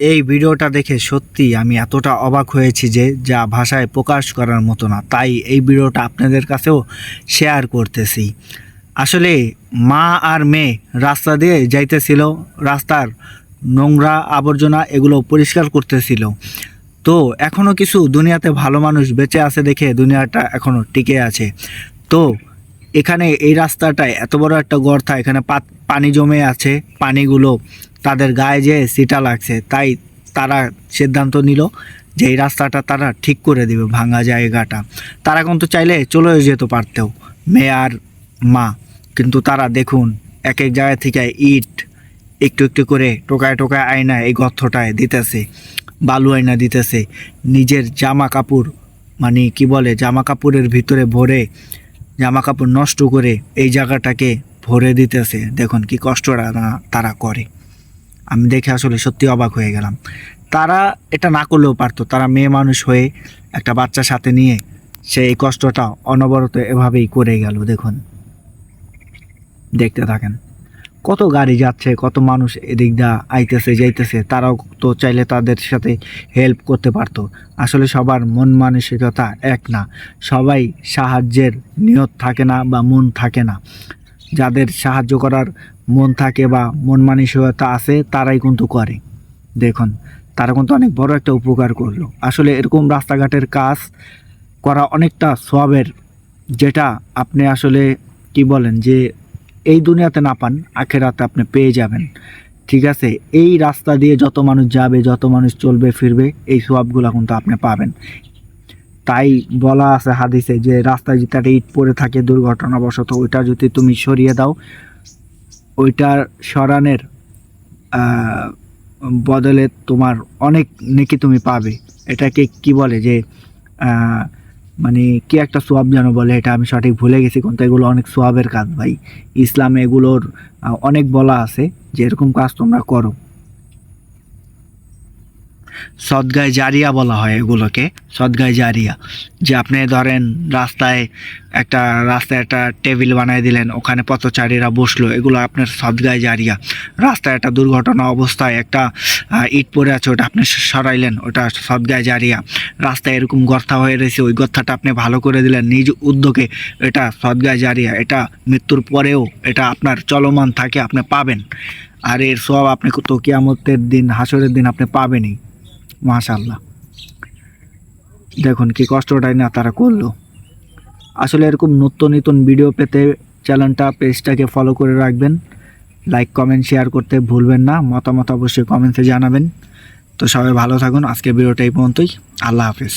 এই ভিডিওটা দেখে সত্যি আমি এতটা অবাক হয়েছি যে যা ভাষায় প্রকাশ করার মতো না। তাই এই ভিডিওটা আপনাদের কাছেও শেয়ার করতেছি। আসলে মা আর মেয়ে রাস্তা দিয়ে যাইতেছিল, রাস্তার নোংরা আবর্জনা এগুলো পরিষ্কার করতেছিল। তো এখনও কিছু দুনিয়াতে ভালো মানুষ বেঁচে আছে দেখে দুনিয়াটা এখনও টিকে আছে। তো এখানে এই রাস্তাটায় এত বড় একটা গর্থা এখানে পানি জমে আছে, পানিগুলো তাদের গায়ে যে সিটা লাগছে, তাই তারা সিদ্ধান্ত নিল যে এই রাস্তাটা তারা ঠিক করে দেবে, ভাঙা জায়গাটা। তারা কিন্তু চাইলে চলে যেতে পারতেও, মেয়ে আর মা। কিন্তু তারা দেখুন এক এক জায়গা থেকে ইট একটু একটু করে টোকায় টোকায় আয়না এই গর্থটায় দিতেছে, বালু আয়না দিতেছে। নিজের জামা কাপড় মানে কি বলে, জামা কাপড়ের ভিতরে ভরে জামা কাপড় নষ্ট করে এই জায়গাটাকে ভরে দিতেছে। দেখুন কি কষ্টটা তারা করে। আমি দেখে আসলে সত্যি অবাক হয়ে গেলাম। তারা এটা না করলেও পারতো। তারা মেয়ে মানুষ হয়ে একটা বাচ্চা সাথে নিয়ে সে এই কষ্টটা অনবরত এভাবেই করে গেল। দেখুন। দেখতে থাকেন। কত গাড়ি যাচ্ছে, কত মানুষ এদিক দা আইতেছে, যাইতেছে, তারাও তো চাইলে তাদের সাথে হেল্প করতে পারতো। আসলে সবার মন মানসিকতা এক না। সবাই সাহায্যের নিয়ত থাকে না বা মন থাকে না। যাদের সাহায্য করার মন থাকে বা মন মানসিকতা আছে, তারাই কিন্তু করে। দেখুন, তারা কিন্তু অনেক বড় একটা উপকার করল। আসলে এরকম রাস্তাঘাটের কাজ করা অনেকটা সবের যেটা আপনি আসলে কি বলেন যে এই দুনিয়াতে না পান, আখেরাতে আপনি পেয়ে যাবেন। ঠিক আছে? এই রাস্তা দিয়ে যত মানুষ যাবে, যত মানুষ চলবে, ফিরবে, এই সবগুলো কিন্তু আপনি পাবেন। তাই বলা আছে হাদিসে যে, রাস্তায় যদি ইট পড়ে থাকে, দুর্ঘটনাবশত ওইটা যদি তুমি সরিয়ে দাও, ওইটার সরানের বদলে তোমার অনেক নেকি তুমি পাবে। এটাকে কি বলে যে মানে কি একটা সোয়াব যেন বলে, এটা আমি সঠিক ভুলে গেছি, কিন্তু এগুলো অনেক সোয়াবের কাজ ভাই। ইসলামে এগুলোর অনেক বলা আছে যে এরকম কাজ তোমরা করো। সদগায় জারিয়া বলা হয় এগুলোকে, সদগায় জারিয়া। যে আপনি ধরেন রাস্তায় একটা রাস্তায় একটা টেবিল বানিয়ে দিলেন, ওখানে পথচারীরা বসল, এগুলো আপনার সদগায় জারিয়া। রাস্তায় একটা দুর্ঘটনা অবস্থায় একটা ইট পড়ে আছে, ওটা আপনি সরাইলেন, ওটা সদগায় জারিয়া। রাস্তায় এরকম গর্থা হয়ে রয়েছে, ওই গর্থাটা আপনি ভালো করে দিলেন, নিজ উদ্যোগে এটা সদগায় জারিয়া, এটা মৃত্যুর পরেও এটা আপনার চলমান থাকে, আপনি পাবেন। আর এর সব আপনি তো কিয়ামতের দিন, হাসরের দিন আপনি পাবেনই। মাশাল্লাহ দেখুন কি কষ্টটাই না তারা করল। আসলে এরকম নতুন নতুন ভিডিও পেতে চ্যানেলটা পেজটাকে ফলো করে রাখবেন। লাইক কমেন্ট শেয়ার করতে ভুলবেন না। মতামত অবশ্যই কমেন্টসে জানাবেন। তো সবাই ভালো থাকুন। আজকে ভিডিওটা এই পর্যন্তই। আল্লাহ হাফেজ।